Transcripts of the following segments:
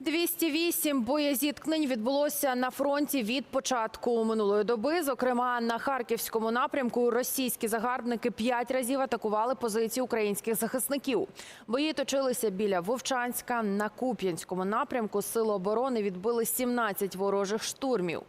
208 боєзіткнень відбулося на фронті від початку минулої доби. Зокрема, на харківському напрямку російські загарбники п'ять разів атакували позиції українських захисників. Бої точилися біля Вовчанська. На Куп'янському напрямку сили оборони відбили 17 ворожих штурмів.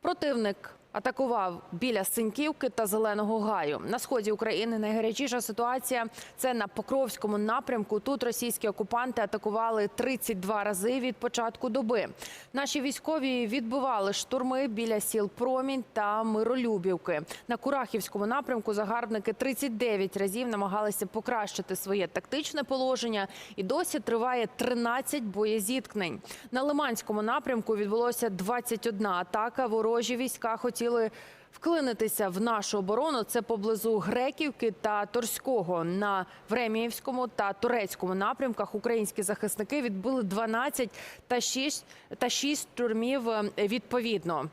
Противник атакував біля Синьківки та Зеленого гаю. На сході України найгарячіша ситуація це на Покровському напрямку. Тут російські окупанти атакували 32 рази від початку доби. Наші військові відбивали штурми біля сіл Промінь та Миролюбівки. На Курахівському напрямку загарбники 39 разів намагалися покращити своє тактичне положення. І досі триває 13 боєзіткнень. На Лиманському напрямку відбулося 21 атака. Ворожі війська хотіли вклинитися в нашу оборону. Це поблизу Греківки та Торського. На Времіївському та Турецькому напрямках українські захисники відбили 12 та 6, та 6 штурмів е, відповідно.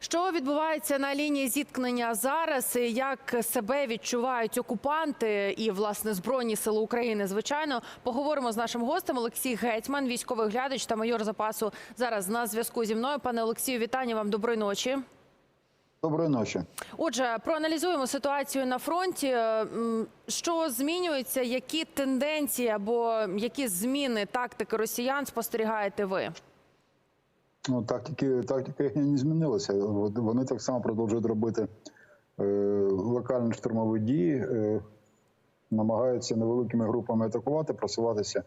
Що відбувається на лінії зіткнення зараз? і Як себе відчувають окупанти і власне збройні сили України? Звичайно, поговоримо з нашим гостем Олексій Гетьман, військовий глядач та майор запасу. Зараз на зв'язку зі мною. Пане Олексію, вітання вам. Доброї ночі. Доброї ночі. Отже, проаналізуємо ситуацію на фронті. Що змінюється? Які тенденції або які зміни тактики росіян спостерігаєте ви? Ну, тактики, тактика не змінилася. Вони так само продовжують робити е, локальні штурмові дії, е, намагаються невеликими групами атакувати, просуватися.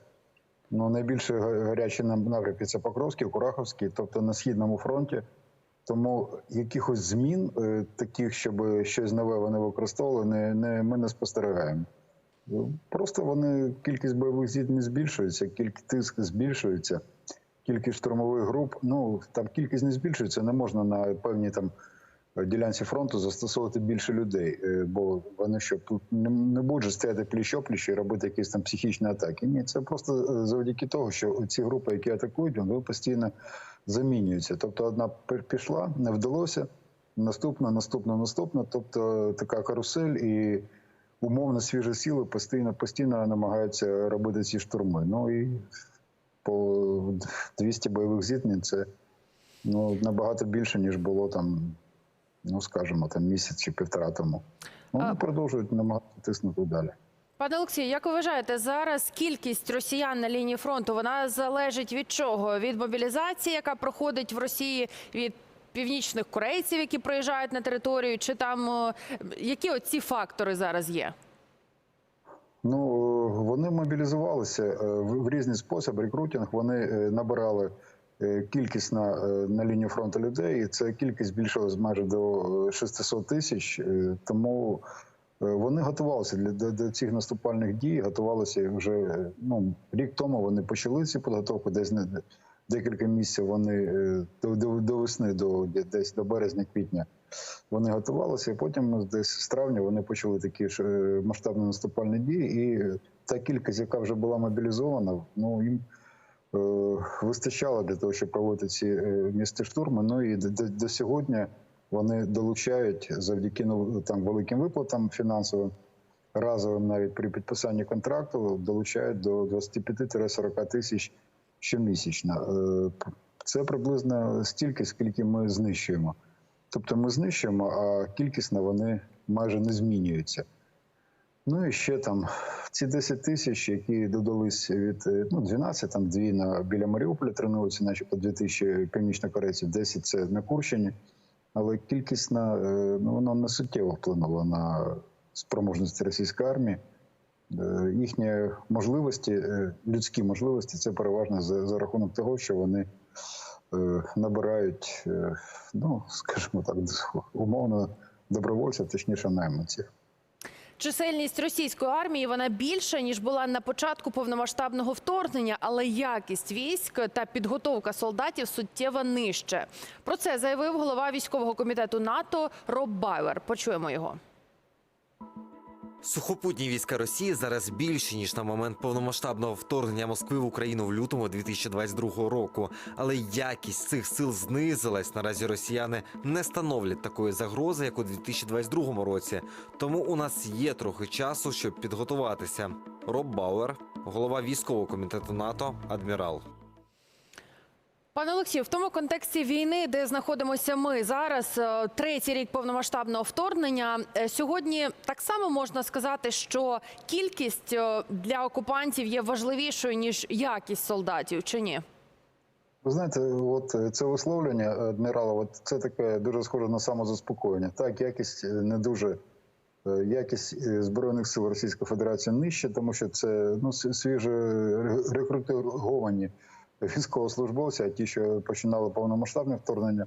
Ну, найбільше гарячі напрямки це Покровський, Кураховський, тобто на східному фронті. Тому якихось змін, е, таких, щоб щось нове вони використовували, не, не, ми не спостерігаємо. Просто вони кількість бойових зіткнень збільшується, кількість тиск збільшується, кількість штурмових груп. Ну там кількість не збільшується, не можна на певній там ділянці фронту застосовувати більше людей, е, бо вони що тут не, будуть стояти пліч-опліч і робити якісь там психічні атаки. Ні, це просто е, завдяки того, що ці групи, які атакують, вони постійно замінюються. Тобто, одна пі- пішла, не вдалося, наступна, наступна, наступна. Тобто така карусель і умовно свіжі сили постійно постійно намагаються робити ці штурми. Ну і по 200 бойових зіткнень це ну набагато більше ніж було там, ну скажімо, там місяць чи півтора тому. Ну, Вони А- продовжують намагатися тиснути далі. Пане Олексію, як ви вважаєте, зараз кількість росіян на лінії фронту вона залежить від чого? Від мобілізації, яка проходить в Росії, від північних корейців, які приїжджають на територію, чи там які оці фактори зараз є? Ну вони мобілізувалися е, в різний спосіб. Рекрутинг вони е, набирали е, кількість на, на лінію фронту людей. І ця кількість збільшилась майже до е, 600 тисяч. Тому вони готувалися для до, до цих наступальних дій. Готувалися вже ну рік тому. Вони почали ці підготовку. Десь не декілька місяців. Вони е, до, до, до весни, до десь до березня-квітня. Вони готувалися, і потім десь з травня вони почали такі ж е, масштабні наступальні дії. І та кількість, яка вже була мобілізована, ну їм е, вистачало для того, щоб проводити ці місті штурми. Ну і до, до сьогодні вони долучають завдяки ну, там великим виплатам фінансовим, разовим навіть при підписанні контракту, долучають до 25-40 тисяч щомісячно. Е, Це приблизно стільки, скільки ми знищуємо. Тобто ми знищуємо, а кількісно вони майже не змінюються. Ну і ще там ці 10 тисяч, які додались від е, ну, 12, там дві на біля Маріуполя тренуються, начебто 2 тисячі північнокорейців, 10 це на Курщині. Але кількість на е, ну, вона не суттєво вплинула на спроможності російської армії. Е, Їхні можливості, е, людські можливості, це переважно за, за рахунок того, що вони е, набирають, ну скажімо так, умовно добровольців, точніше найманців. Чисельність російської армії вона більша ніж була на початку повномасштабного вторгнення, але якість військ та підготовка солдатів суттєво нижче. Про це заявив голова військового комітету НАТО Роб Байвер. Почуємо його. Сухопутні війська Росії зараз більші ніж на момент повномасштабного вторгнення Москви в Україну в лютому 2022 року. Але якість цих сил знизилась. Наразі росіяни не становлять такої загрози, як у 2022 році. Тому у нас є трохи часу, щоб підготуватися. Роб Бауер, голова військового комітету НАТО, адмірал. Пане Олексію, в тому контексті війни, де знаходимося ми зараз, е, третій рік повномасштабного вторгнення. е, Сьогодні так само можна сказати, що кількість е, для окупантів є важливішою ніж якість солдатів, чи ні? Ви знаєте, от це висловлення адмірала, от це таке дуже схоже на самозаспокоєння. Так, якість не дуже якість збройних сил Російської Федерації нижче, тому що це ну свіже ре- рекрутировані військовослужбовці, а ті, що починали повномасштабне вторгнення,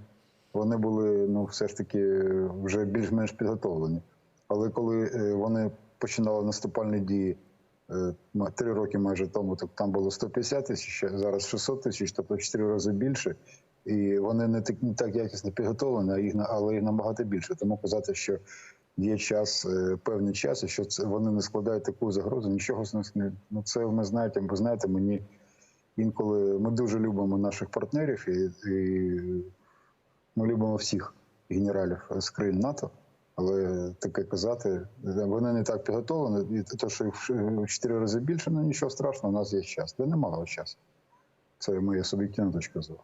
вони були ну все ж таки вже більш-менш підготовлені. Але коли е, вони починали наступальні дії е, три роки майже тому, то там було 150 тисяч, зараз 600 тисяч, тобто в 4 рази більше. І вони не так, не так якісно підготовлені, а їх але їх набагато більше. Тому казати, що є час, е, певний час, і що це вони не складають таку загрозу, нічого з них не ну це ми знаєте. Ви знаєте, мені інколи ми дуже любимо наших партнерів, і, і ми любимо всіх генералів з країн НАТО. Але таке казати, вони не так підготовлені, і те, що їх в чотири рази більше, ну нічого страшного, у нас є час. Де немало часу. Це моя суб'єктивна точка зору.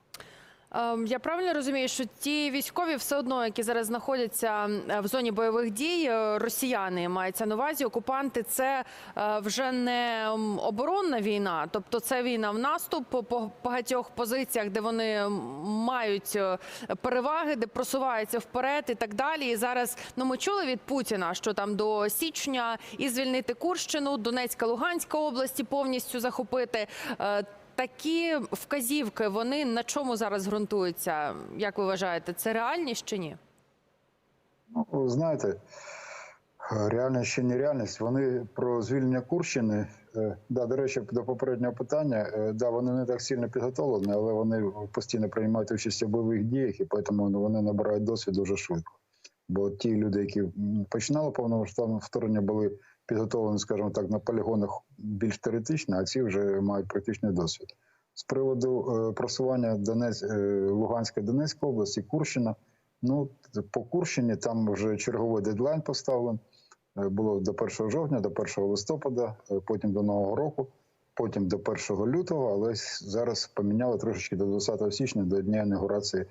Ем, Я правильно розумію, що ті військові все одно, які зараз знаходяться е, в зоні бойових дій, е, росіяни мається на увазі, окупанти, це е, вже не оборонна війна, тобто це війна в наступ по- багатьох позиціях, де вони мають переваги, де просуваються вперед і так далі. І зараз ну ми чули від Путіна, що там до січня і звільнити Курщину, Донецька, Луганська області повністю захопити. Такі вказівки вони на чому зараз ґрунтуються? Як ви вважаєте, це реальність чи ні? Ну, знаєте, реальність чи нереальність. Вони про звільнення Курщини. е, Да, до речі, до попереднього питання, е, да, вони не так сильно підготовлені, але вони постійно приймають участь у бойових діях, і тому ну, вони набирають досвід дуже швидко. Бо ті люди, які починали повномасштабне вторгнення, були підготовлені, скажімо так, на полігонах більш теоретично, а ці вже мають практичний досвід. З приводу е, просування Донець, е, Луганська Донецької області, Курщина. Ну, по Курщині там вже черговий дедлайн поставлений. Е, Було до 1 жовтня, до 1 листопада, потім до Нового року, потім до 1 лютого, але зараз поміняли трошечки до 20 січня, до дня інаугурації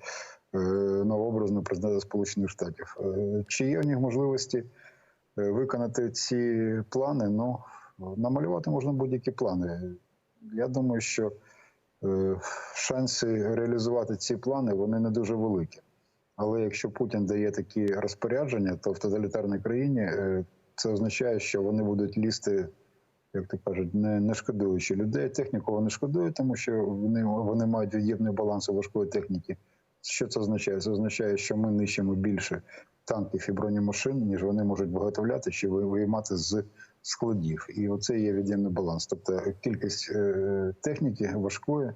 новообразного президента Сполучених Штатів. Чи є у них можливості виконати ці плани? Ну, намалювати можна будь-які плани. Я думаю, що е, шанси реалізувати ці плани вони не дуже великі. Але якщо Путін дає такі розпорядження, то в тоталітарній країні е, це означає, що вони будуть лізти, як то кажуть, не, не шкодуючи людей. Техніку вони шкодують, тому що вони, вони мають від'ємний баланс важкої техніки. Що це означає? Це означає, що ми нищимо більше танків і бронемашин, ніж вони можуть виготовляти чи виймати з складів. І оце є від'ємний баланс. Тобто кількість е, техніки важкої,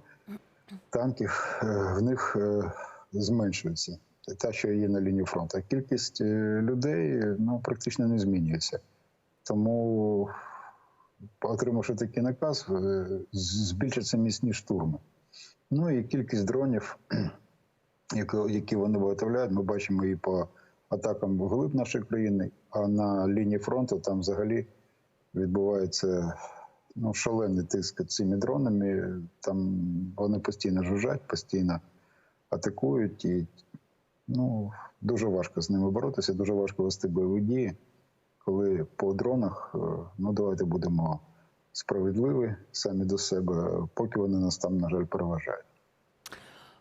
танків е, в них е, зменшується. Та, що є на лінії фронту. А Кількість е, людей ну, практично не змінюється. Тому, отримавши такий наказ, е, збільшаться міцні штурми. Ну і кількість дронів, які вони виготовляють, ми бачимо і по атакам вглиб нашої країни, а на лінії фронту там взагалі відбувається ну, шалений тиск цими дронами. Там вони постійно жужжать, постійно атакують, і ну, дуже важко з ними боротися, дуже важко вести бойові дії, коли по дронах, е, ну давайте будемо справедливі самі до себе, поки вони нас там, на жаль, переважають.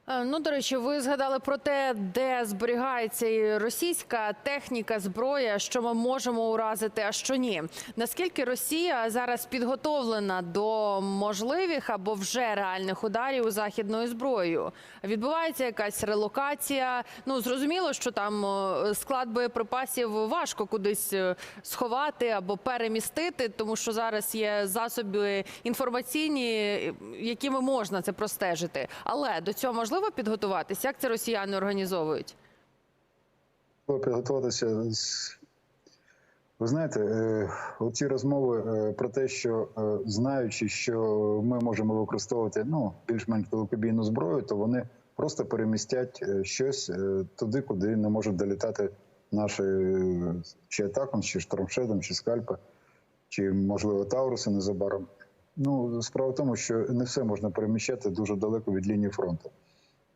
Е, Ну, до речі, ви згадали про те, де зберігається і російська техніка, зброя, що ми можемо уразити, а що ні. Наскільки Росія зараз підготовлена до можливих або вже реальних ударів західною зброєю? Відбувається якась релокація? Ну зрозуміло, що там е, склад боєприпасів важко кудись е, сховати або перемістити, тому що зараз є засоби інформаційні, якими можна це простежити. Але до цього можливо підготуватися? Як це росіяни організовують? Треба підготуватися. Ви знаєте, е, оці розмови е, про те, що е, знаючи, що ми можемо використовувати ну, більш-менш далекобійну зброю, то вони просто перемістять щось туди, куди не можуть долітати наші чи атакам, чи штормшедом, чи скальпа, чи, можливо, Тауруси незабаром. Ну, справа в тому, що не все можна переміщати дуже далеко від лінії фронту.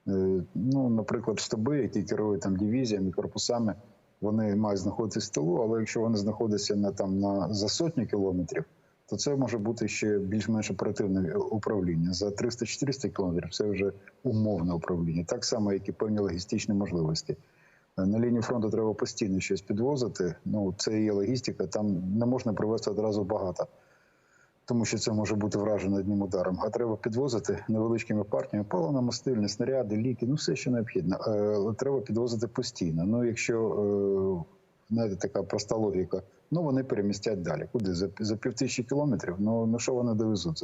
Е, Ну, наприклад, штаби, які керують там дивізіями, корпусами, вони мають знаходитися в тилу, але якщо вони знаходяться на там на за сотню кілометрів, то це може бути ще більш-менш оперативне управління. За 300-400 кілометрів це вже умовне управління, так само, як і певні логістичні можливості. Е, На лінії фронту треба постійно щось підвозити. Ну, це є логістика, там не можна привезти одразу багато, тому що це може бути вражено одним ударом. А треба підвозити невеличкими партіями паливно-мастильні, снаряди, ліки, ну все, що необхідно. Е, треба підвозити постійно. Ну, якщо е, знаєте, така проста логіка, ну вони перемістять далі. Куди? За, за півтисячі кілометрів? Ну, ну що вони довезуть?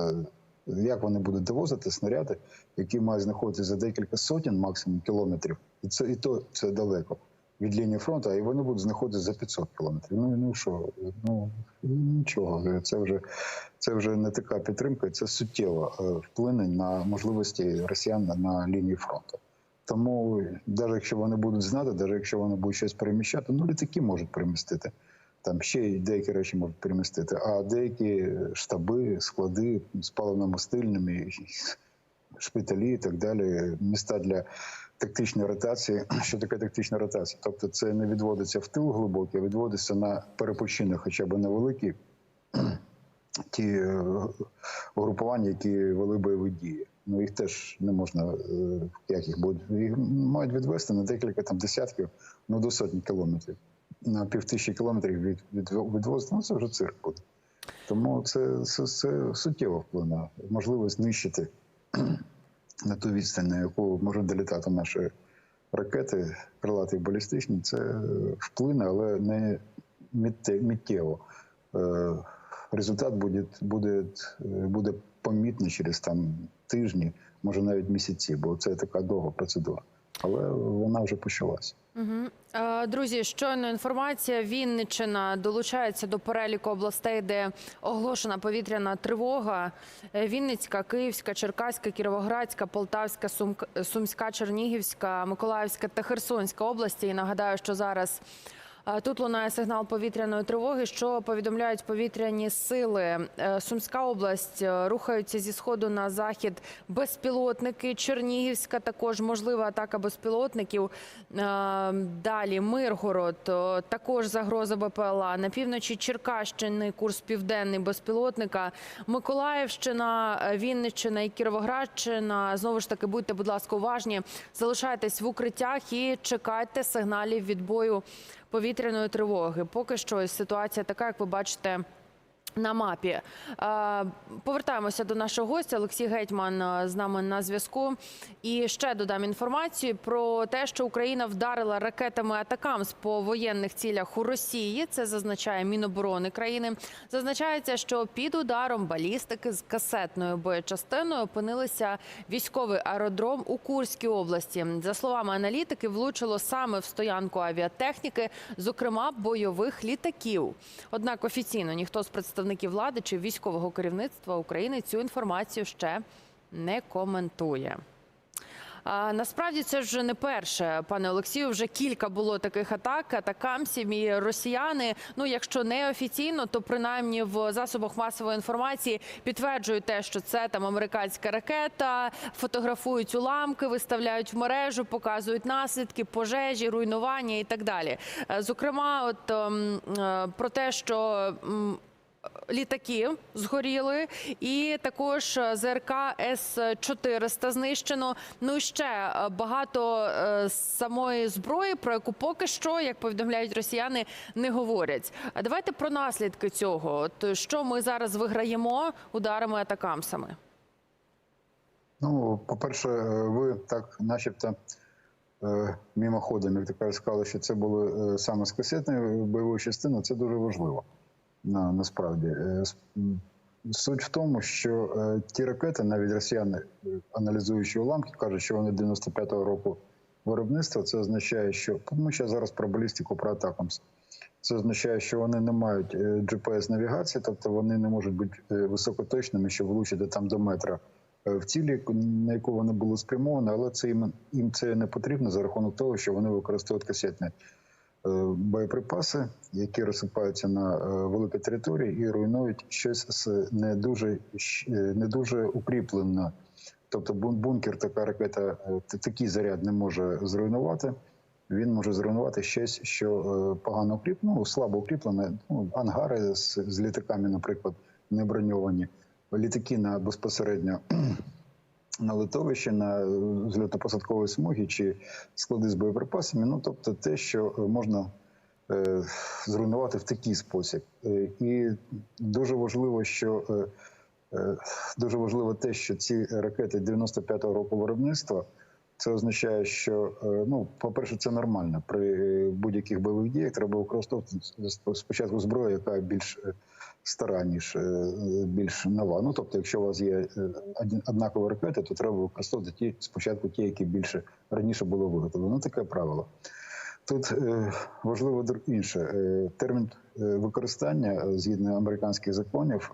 Як вони будуть довозити снаряди, які мають знаходитися за декілька сотень максимум кілометрів, і це і то це далеко від лінії фронту, а вони будуть знаходитися за 500 кілометрів. Ну ну що, ну нічого, це вже це вже не така підтримка, це суттєво е, вплине на можливості росіян на лінії фронту. Тому, навіть якщо вони будуть знати, навіть якщо вони будуть щось переміщати, ну літаки можуть перемістити. Там ще й деякі речі можуть перемістити, а деякі штаби, склади з паливно-мастильними, шпиталі і так далі, міста для тактичної ротації. Що таке тактична ротація? Тобто це не відводиться в тил глибокий, а відводиться на перепочинок, хоча б невеликі ті е, угрупування, які вели бойові дії. Ну їх теж не можна, е, як їх будуть їх мають відвести на декілька там десятків, ну до сотні кілометрів. На півтисячі кілометрів від, від відвозити, ну це вже цирк буде. Тому це, це, це суттєво вплине, можливість знищити на ту відстань, на яку можуть долітати наші ракети, крилаті балістичні, це вплине, але не миттєво. Е, Результат буде, буде, буде помітний через там тижні, може навіть місяці, бо це така довга процедура. Але вона вже почалася. Угу. Друзі, щойно інформація. Вінниччина долучається до переліку областей, де оголошена повітряна тривога. Е, Вінницька, Київська, Черкаська, Кіровоградська, Полтавська, Сумська, Чернігівська, Миколаївська та Херсонська області. І нагадаю, що зараз тут лунає сигнал повітряної тривоги, що повідомляють повітряні сили. Е, Сумська область е, рухаються зі сходу на захід безпілотники. Чернігівська також можлива атака безпілотників. Е, Далі Миргород також загроза БПЛА. На півночі Черкащини курс південний безпілотника. Миколаївщина, Вінниччина і Кіровоградщина. Знову ж таки, будьте, будь ласка, уважні. Залишайтесь в укриттях і чекайте сигналів відбою повітряної тривоги. Поки що ситуація така, як ви бачите. На мапі Е, повертаємося до нашого гостя. Олексій Гетьман е, з нами на зв'язку. І ще додам інформацію про те, що Україна вдарила ракетами атакамс по воєнних цілях у Росії. Це зазначає Міноборони країни. Зазначається, що під ударом балістики з касетною боєчастиною опинилися військовий аеродром у Курській області. За словами аналітики, влучило саме в стоянку авіатехніки, зокрема бойових літаків. Однак офіційно ніхто з представників влади чи військового керівництва України цю інформацію ще не коментує. А, насправді це вже не перше, пане Олексію. Вже кілька було таких атак, атакамсів і росіяни. Ну, якщо не офіційно, то принаймні в засобах масової інформації підтверджують те, що це там американська ракета, фотографують уламки, виставляють в мережу, показують наслідки, пожежі, руйнування і так далі. Е, Зокрема, от ем, е, про те, що. Літаки згоріли, і також е, ЗРК С-400 знищено. Ну і ще е, багато е, самої зброї, про яку поки що, як повідомляють росіяни, не говорять. А давайте про наслідки цього. От що ми зараз виграємо ударами атакамсами? Ну, по-перше, ви так, начебто, мимоходом, як кажеш, сказали, що це були саме з касетної бойової частини. Це дуже важливо. На, насправді. Е, Суть в тому, що е, ті ракети, навіть росіяни, е, аналізуючи уламки, кажуть, що вони 95-го року виробництва. Це означає, що ми ще зараз про балістику, про атакам. Це означає, що вони не мають е, GPS-навігації, тобто вони не можуть бути високоточними, щоб влучити там до метра в цілі, на яку вони були спрямовані, але це їм, їм це не потрібно за рахунок того, що вони використовують касетні боєприпаси, які розсипаються на е, великій території і руйнують щось з не дуже е, не дуже укріплено. Тобто бун- бункер, така ракета, е, такий заряд не може зруйнувати. Він може зруйнувати щось, що е, погано укріплено, ну, слабо укріплене, ну, ангари з, з літаками, наприклад, не броньовані, літаки на безпосередньо на литовищі, на е, зльотно-посадковій смугі чи склади з боєприпасами. Ну тобто те, що е, можна е, зруйнувати в такий спосіб. Е, І дуже важливо, що е, е, дуже важливо те, що ці ракети 95-го року виробництва. Це означає, що е, ну, по-перше, це нормально. При будь-яких бойових діях треба використовувати спочатку зброю, яка більш е, стара, ніж е, більш нова. Ну тобто, якщо у вас є однакові ракети, то треба використовувати ті спочатку ті, які більше раніше було виготовлено. Ну, таке правило. Тут важливо інше. Термін використання згідно американських законів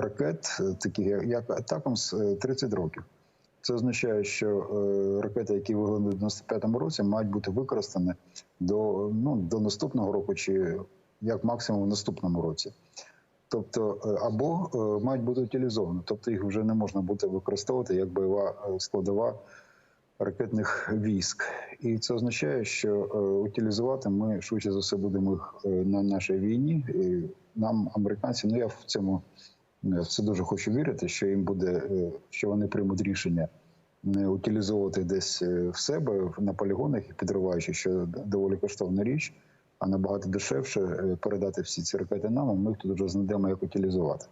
ракет, таких як- Атакамс, е, 30 років. Це означає, що е, ракети, які виглядали в 95-му році, мають бути використані до, ну, до наступного року, чи як максимум в наступному році. Тобто, е, або е, мають бути утилізовані, тобто їх вже не можна буде використовувати як бойова складова ракетних військ. І це означає, що утилізувати ми швидше за все будемо їх на нашій війні. І нам, американці, ну я в цьому це дуже хочу вірити, що їм буде, е, що вони приймуть рішення не утилізовувати десь е, в себе на полігонах і підриваючи, що доволі коштовна річ, а набагато дешевше е, передати всі ці ракети нам, і ми тут вже знайдемо, як утилізувати.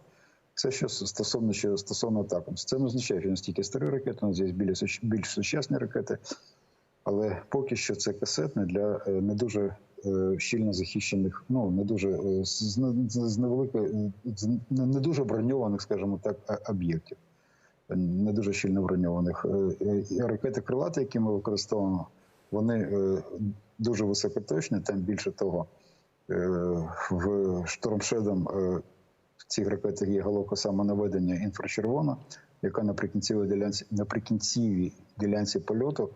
Це що стосовно що стосовно атакам. Це не означає, що настільки старі ракети, у нас є більш, сучасні ракети, але поки що це касетне для не дуже щільно захищених, ну не дуже е, з, невеликої, з не дуже броньованих, скажімо так, об'єктів, Е, не дуже щільно броньованих. Е, е, Ракети крилати, які ми використовуємо, вони е, дуже високоточні, там більше того, е, в штормшедом е, в цих ракетах є головка самонаведення інфрачервона, яка наприкінцевій ділянці наприкінцевій ділянці польоту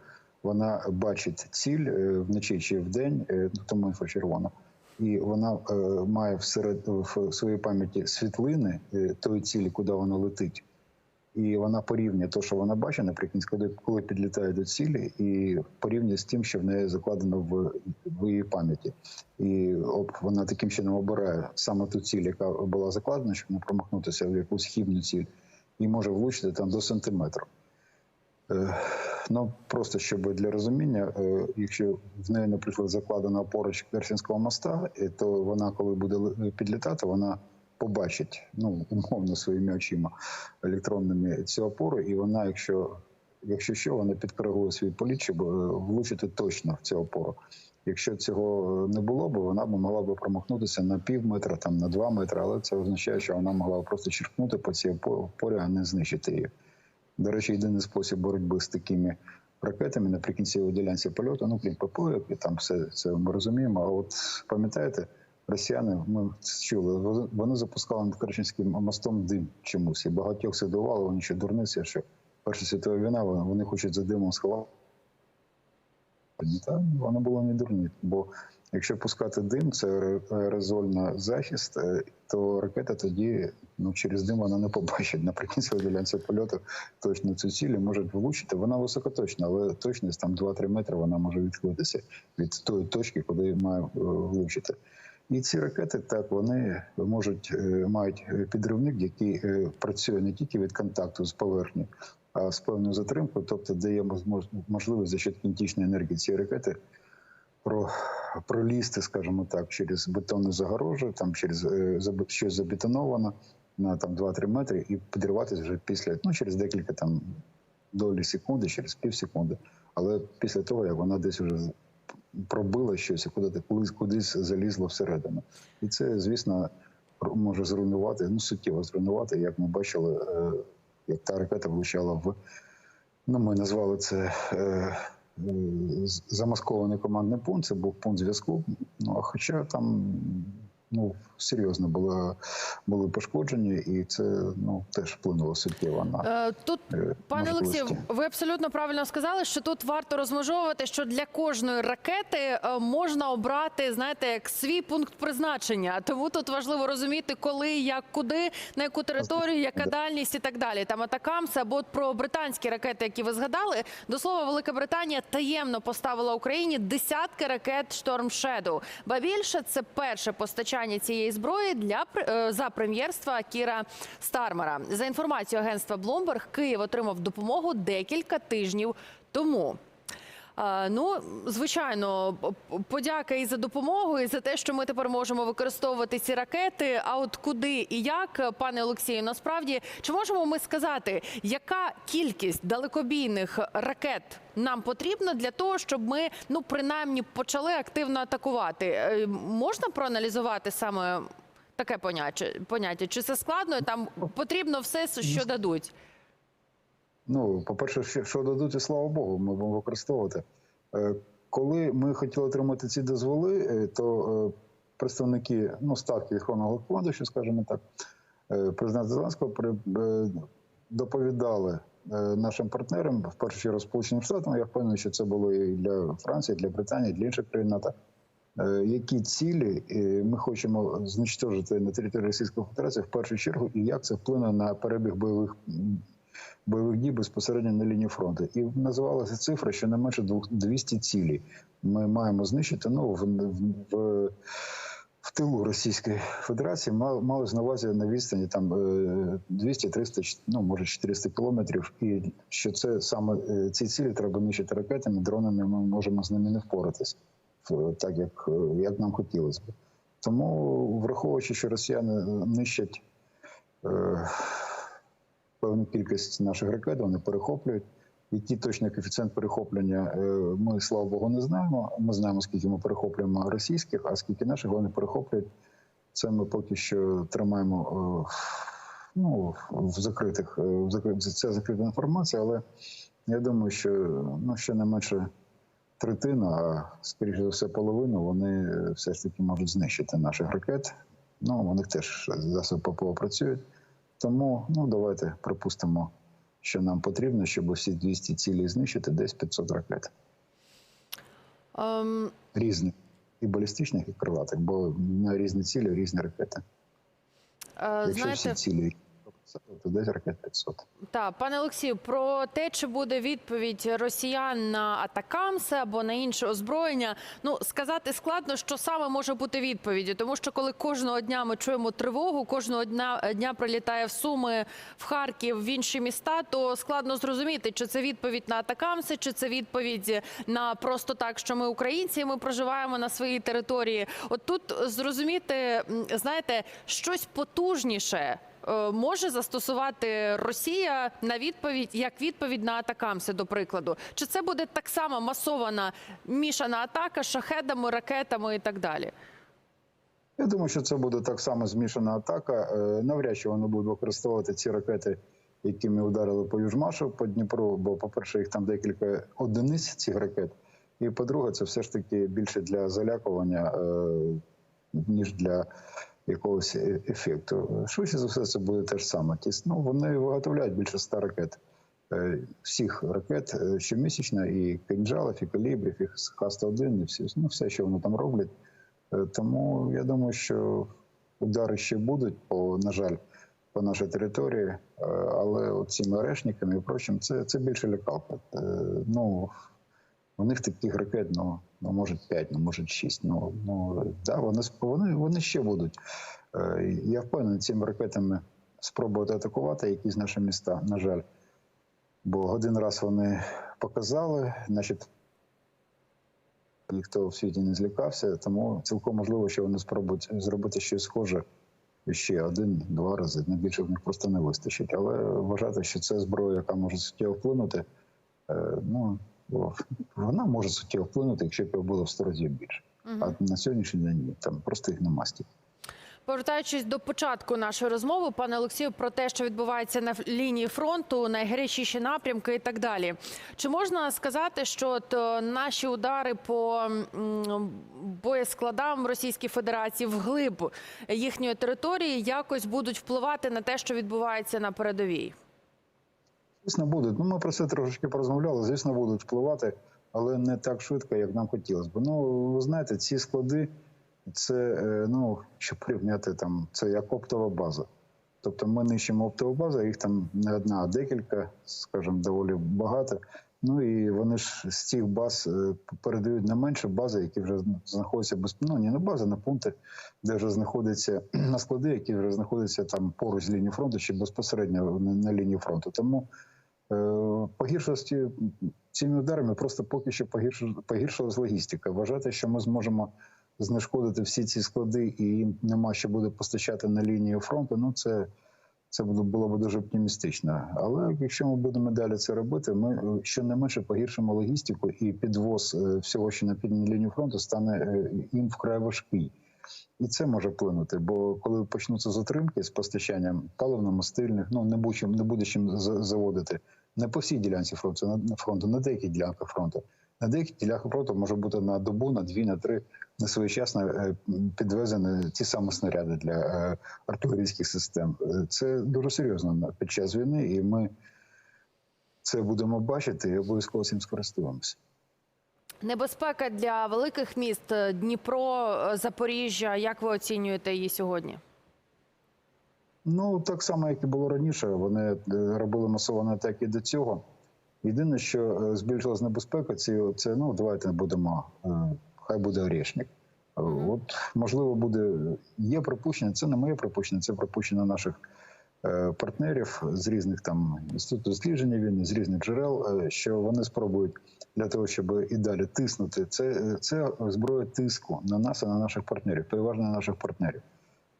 вона бачить ціль е, вночі чи вдень, е, тому інфрачервона. І вона е, має всеред в своїй пам'яті світлини е, тої цілі, куди вона летить. І вона порівнює те, що вона бачить наприкінці, коли, коли підлітає до цілі, і порівнює з тим, що в неї закладено в, в її пам'яті. І об, вона таким чином обирає саме ту ціль, яка була закладена, щоб не промахнутися в якусь хібну ціль, і може влучити там до сантиметру. Е, Ну просто щоб для розуміння, е, якщо в неї, наприклад, закладена поруч Керсінського моста, е, то вона, коли буде підлітати, вона побачить ну умовно своїми очима електронними цю опору, і вона, якщо якщо що, вона підкоригує свій політ, щоб е, влучити точно в цю опору. Якщо цього не було б, вона б могла б промахнутися на пів метра, там на два метри, але це означає, що вона могла б просто черкнути по цій опо- опорі, а не знищити її. До речі, єдиний спосіб боротьби з такими ракетами наприкінці у ділянці польоту, ну крім ППО, і там все це ми розуміємо. А от пам'ятаєте, росіяни, ми чули, вони- запускали над Керченським мостом дим чомусь, і багатьох це дивувало, вони ще дурниці, що Перша світова війна, вони хочуть за димом сховати. Та воно було не дурні, бо якщо пускати дим, це аеро- на захист, е, то ракета тоді ну, через дим вона не побачить. Наприкінці ділянці польоту точно цю цілі можуть влучити. Вона високоточна, але точність там 2-3 метри вона може відхилитися від тої точки, куди має е, влучити. І ці ракети так вони можуть е, мають підривник, який працює не тільки від контакту з поверхні, а з певною затримкою, тобто дає мож- можливість за счет кінетичної енергії цієї ракети про, пролізти, скажімо так, через бетонну загорожу, там через е, щось забетоновано на там 2-3 метри і підриватися вже після ну через декілька там долі секунди, через пів секунди. Але після того, як вона десь вже пробила щось куди кудись, кудись залізла всередину. І це, звісно, може зруйнувати, ну суттєво зруйнувати, як ми бачили, е, як та ракета влучала в. Ну, ми назвали це е, замаскований командний пункт. Це був пункт зв'язку. Ну а хоча там ну серйозно були, були пошкоджені, і це ну теж вплинуло суттєво на Е, Тут, е, пане. Олексію, ви абсолютно правильно сказали, що тут варто розмежовувати, що для кожної ракети е, можна обрати, знаєте, як свій пункт призначення. Тому тут важливо розуміти, коли, як, куди, на яку територію, яка дальність і так далі. Там атакамс або про британські ракети, які ви згадали. До слова, Велика Британія таємно поставила Україні десятки ракет Storm Shadow. Ба більше це перше постачання цієї зброї для е, за прем'єрства Кіра Стармера. За інформацією агентства Bloomberg, Київ отримав допомогу декілька тижнів тому. Ну, звичайно, подяка і за допомогу, і за те, що ми тепер можемо використовувати ці ракети. А от куди і як, пане Олексію, насправді чи можемо ми сказати, яка кількість далекобійних ракет нам потрібна для того, щоб ми ну принаймні почали активно атакувати? Е, Можна проаналізувати саме таке поняття? поняття? Чи це складно? Там потрібно все, що дадуть. Ну, по-перше, що, що дадуть, і слава Богу, ми будемо використовувати. Е, Коли ми хотіли отримати ці дозволи, е, то е, представники ну, ставки Верховного командуючого, скажімо так, президента Зеленського доповідали нашим партнерам, в першу чергу Сполученим Штатам. Я впевнений, що це було і для Франції, і для Британії, і для інших країн НАТО. Які цілі ми хочемо знищити на території Російської Федерації в першу чергу, і як це вплине на перебіг бойових бойових дій безпосередньо на лінії фронту. І називалася цифра, що не менше 200 цілей ми маємо знищити. Ну в, в, в, тилу Російської Федерації мали, на увазі на відстані там е, 200, 300, ну може 400 кілометрів. І що це саме е, ці цілі треба нищити ракетами, дронами. Ми можемо з ними не впоратись, в- так як, е, як нам хотілося б. Тому, враховуючи, що росіяни е, нищать. Е, певну кількість наших ракет, вони перехоплюють. Який точний коефіцієнт перехоплення, е, ми, слава Богу, не знаємо. Ми знаємо, скільки ми перехоплюємо російських, а скільки наших вони перехоплюють. Це ми поки що тримаємо е, ну, в закритих, е, в закрит... це закрита інформація, але я думаю, що ну, ще не менше третина, а скоріше за все половину, вони все ж таки можуть знищити наших ракет. Ну, у них теж засоби ППО працюють. Тому ну давайте припустимо, що нам потрібно, щоб усі 200 цілі знищити, десь 500 ракет um... різних і балістичних, і крилатих, бо на різні цілі різні ракети. Uh, Якщо знаєте, всі цілі то десь ракет 500. Так, пане Олексію, про те, чи буде відповідь росіян на атакамси або на інше озброєння. Ну сказати складно, що саме може бути відповіддю, тому що коли кожного дня ми чуємо тривогу, кожного дня дня прилітає в Суми, в Харків, в інші міста, то складно зрозуміти, чи це відповідь на атакамси, чи це відповідь на просто так, що ми українці, ми проживаємо на своїй території. От тут зрозуміти, знаєте, щось потужніше може застосувати Росія на відповідь як відповідь на атакамси, до прикладу, чи це буде так само масована мішана атака шахедами, ракетами і так далі? Я думаю, що це буде так само змішана атака. Е, Навряд чи вони будуть використовувати ці ракети, якими ударили по Южмашу, по Дніпру. Бо, по-перше, їх там декілька одиниць цих ракет. І по-друге, це все ж таки більше для залякування, е, ніж для якогось е- ефекту. Швидше за все, це буде те ж саме. Ті- Ну, вони виготовляють більше ста ракет. Е, Всіх ракет е, щомісячно, і кинджалів, і калібрів, і Х-101, і всі, ну, все, що вони там роблять. Тому я думаю, що удари ще будуть, по, на жаль, по нашій території, але цими орешниками і прочим, це, це більше лякалка. Ну, у них таких ракет, ну, ну може 5, ну може 6. Ну, ну да, вони, вони, вони ще будуть. Е, Я впевнений, цими ракетами спробувати атакувати якісь наші міста, на жаль. Бо один раз вони показали, значить, ніхто в світі не злякався, тому цілком можливо, що вони спробують зробити щось схоже ще один-два рази. На більше в них просто не вистачить. Але вважати, що це зброя, яка може суттєво вплинути, е, ну вона може суттєво вплинути, якщо б його було в 100 разів більше. А на сьогоднішній день ні, там просто їх нема стільки. Повертаючись до початку нашої розмови, пане Олексію, про те, що відбувається на лінії фронту, найгарячіші напрямки і так далі. Чи можна сказати, що е, наші удари по боєскладам Російської Федерації вглиб їхньої території якось будуть впливати на те, що відбувається на передовій? Звісно, будуть. Ну, ми про це трошечки порозмовляли. Звісно, будуть впливати, але не так швидко, як нам хотілося б. Ну, ви знаєте, ці склади, це, е, ну, щоб порівняти, там, це як оптова база. Тобто ми нищимо оптову базу, їх там не одна, а декілька, скажімо, доволі багато. Ну і вони ж з цих баз е, передають на менше бази, які вже знаходяться без ну, не на бази, на пункти, де вже знаходяться на склади, які вже знаходяться там поруч з лінією фронту чи безпосередньо на, лінії фронту. Тому погіршості цими ударами просто поки що погірш- погіршилась логістика. Вважати, що ми зможемо знешкодити всі ці склади і їм нема що буде постачати на лінію фронту. Ну це, це було, б дуже оптимістично. Але якщо ми будемо далі це робити, ми е, щонайменше погіршимо логістику і підвоз е, всього, що на півдній лінії фронту, стане е, їм вкрай важкий. І це може вплинути, бо коли почнуться затримки з постачанням паливно-мастильних, ну не будь не буде чим за- заводити не по всій ділянці фронту, на фронту, на деяких ділянках фронту. На деяких ділянках фронту може бути на добу, на дві, на три несвоєчасно е, підвезені ті самі снаряди для е, артилерійських систем. Це дуже серйозно під час війни, і ми це будемо бачити і обов'язково цим скористуємося. Небезпека для великих міст е, Дніпро, Запоріжжя. Як ви оцінюєте її сьогодні? Ну, так само, як і було раніше, вони е, робили масовані атаки до цього. Єдине, що е, збільшилась небезпека, це, це ну, давайте не будемо, е, хай буде орешник. От, можливо, буде, є припущення, це не моє припущення, це припущення наших партнерів з різних там інститутів дослідження війни, з різних джерел, що вони спробують для того, щоб і далі тиснути. Це, це зброя тиску на нас і на наших партнерів, переважно на наших партнерів.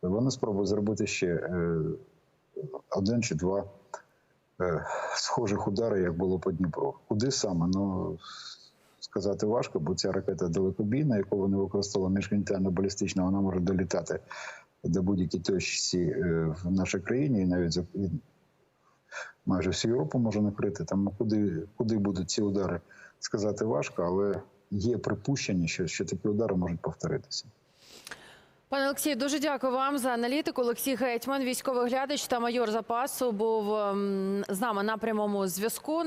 Вони спробують зробити ще е, один чи два е, схожих удари, як було по Дніпру. Куди саме? Ну сказати важко, бо ця ракета далекобійна, яку вони використовували міжконтинентально балістична, вона може долітати до будь-якій точці е, в нашій країні і навіть майже всю Європу може накрити. Тому куди, куди будуть ці удари, сказати важко, але є припущення, що, що такі удари можуть повторитися. Пане Олексію, дуже дякую вам за аналітику. Олексій Гетьман, військовий глядач та майор запасу, був ем, з нами на прямому зв'язку.